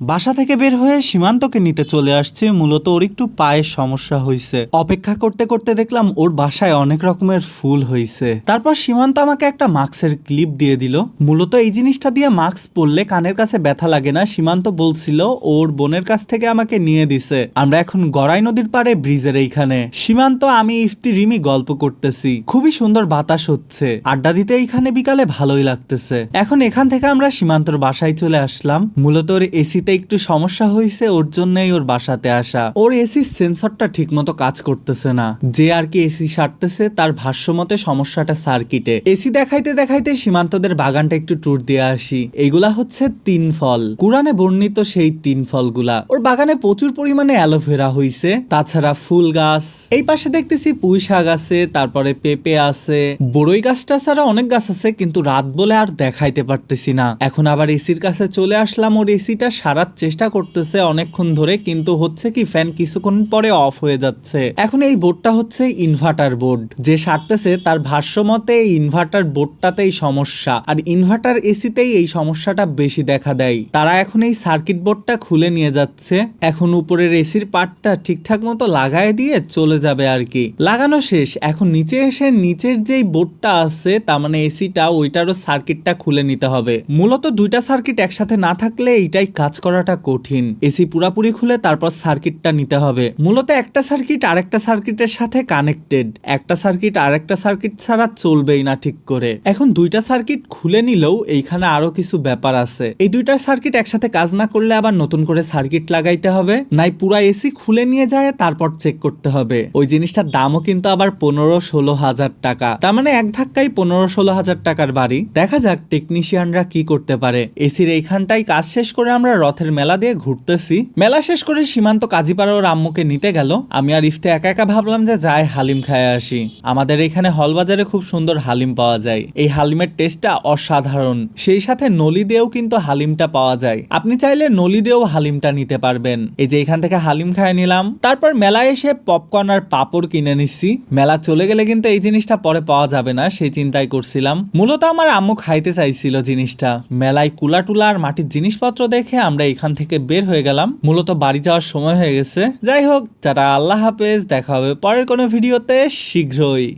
বাসা থেকে বের হয়ে সীমান্তকে নিতে চলে আসছে, মূলত ওর একটু পায়ের সমস্যা হয়েছে অপেক্ষা করতে করতে দেখলাম ওর বাসায় অনেক রকমের ফুল হয়েছে তারপর সীমান্ত আমাকে একটা মাস্কের ক্লিপ দিয়ে দিল। মূলত এই জিনিসটা দিয়ে মাস্ক পরলে কানের কাছে ব্যথা লাগে না, সীমান্ত বলছিল ওর বোনের কাছ থেকে আমাকে নিয়ে দিছে। আমরা এখন গড়াই নদীর পাড়ে, ব্রিজের এইখানে। সীমান্ত, আমি, ইফতি, রিমি গল্প করতেছি। খুবই সুন্দর বাতাস হচ্ছে। আড্ডা দিতে এইখানে বিকালে ভালোই লাগতেছে। এখন এখান থেকে আমরা সীমান্তর বাসায় চলে আসলাম। মূলত ওর এসিতে একটু সমস্যা হয়েছে ওর জন্যই ওর বাসাতে আসা। ওর এসির সেন্সরটা ঠিক মতো কাজ করতেছে না। যে আর কি এসি সারতেছে, তার ভাষ্য মতে সমস্যাটা সার্কিটে। এসি দেখাইতে দেখাইতে সীমান্তদের বাগানটা একটু ট্যুর দিয়ে আসি। এগুলা হচ্ছে তিন ফল। কোরআনে বর্ণিত সেই তিন ফলগুলা। ওর বাগানে প্রচুর পরিমাণে অ্যালোভেরা হইছে। তাছাড়া ফুল গাছ। এই পাশে দেখতেছি পুঁই শাক আছে, তারপরে পেঁপে আছে। বড়ই গাছটা ছাড়া অনেক গাছ আছে, কিন্তু রাত বলে আর দেখাইতে পারতেছি না। এখন আবার এসির কাছে চলে আসলাম। ওর এসিটা সারার চেষ্টা করতেছে অনেকক্ষণ ধরে, কিন্তু হচ্ছে কি ফ্যান কিছুক্ষণ পরে অফ হয়ে যাচ্ছে। এখন এই বোর্ডটা হচ্ছে ইনভার্টার বোর্ড যে সারতেছে তার ভাষ্য মতে এই ইনভার্টার বোর্ডটাতেই সমস্যা। আর ইনভার্টার এসিতেই এই সমস্যাটা বেশি দেখা দেয়। তারা এখন এই সার্কিট বোর্ডটা খুলে নিয়ে যাচ্ছে। এখন উপরের এসির পার্টটা ঠিকঠাক মতো লাগায় দিয়ে চলে যাবে আর কি। লাগানো শেষ। এখন নিচে এসে নিচের যেই বোর্ডটা আছে, তার মানে এসিটা ওইটারও সার্কিটটা খুলে নিতে হবে। মূলত দুইটা সার্কিট একসাথে না থাকলে এইটাই কাজ করাটা কঠিন। এসি পুরাপুরি খুলে তারপর সার্কিটটা নিতে হবে। মূলত একটা সার্কিট আরেকটা সার্কিটের সাথে কানেক্টেড। একটা সার্কিট আরেকটা সার্কিট ছাড়া চলবেই না ঠিক করে। এখন দুইটা সার্কিট খুলে নিলেও এইখানে আরও কিছু ব্যাপার আছে। এই দুইটা সার্কিট একসাথে কাজ না করলে আবার নতুন করে সার্কিট লাগাইতে হবে। নাই পুরা এসি খুলে নিয়ে যায়, তারপর চেক করতে হবে। ওই জিনিসটার দামও কিন্তু আবার পনেরো ষোলো হাজার টাকা। তার মানে এক ধাক্কায় পনেরো ষোলো হাজার টাকার বাড়ি। দেখা যাক টেকনিশিয়ানরা কি করতে পারে। এসির এইখানটাই কাজ শেষ করে আমরা রথের মেলা দিয়ে ঘুরতেছি। মেলা শেষ করে সীমান্ত কাজীপাড়া ওর আম্মুকে নিতে গেল। আমি আর ইফতে একা একা ভাবলাম যে যাই হালিম খায় আসি। আমাদের এখানে হল বাজারে খুব সুন্দর হালিম পাওয়া যায়। এই হালিমের টেস্টটা অসাধারণ। সেই সাথে নলি দিয়েও কিন্তু হালিমটা পাওয়া যায়। আপনি চাইলে নলি দিয়েও হালিমটা নিতে পারবেন। এই যে এখান থেকে হালিম খায় নিলাম। তারপর মেলায় এসে পপকর্ন আর পাপড় কিনে নিচ্ছি। মেলা চলে গেলে কিন্তু এই জিনিসটা পরে পাওয়া যাবে না, সেই চিন্তাই করছিলাম। মূলত আমার আম্মু খাইতে চাইছিল জিনিসটা। মেলায় কুলা টুলা আর মাটির জিনিসপত্র দেখে আমরা এখান থেকে বের হয়ে গেলাম। মূলত বাড়ি যাওয়ার সময় হয়ে গেছে। যাই হোক যারা আল্লাহ হাফেজ, দেখা হবে পরের কোনো ভিডিওতে, শীঘ্রই।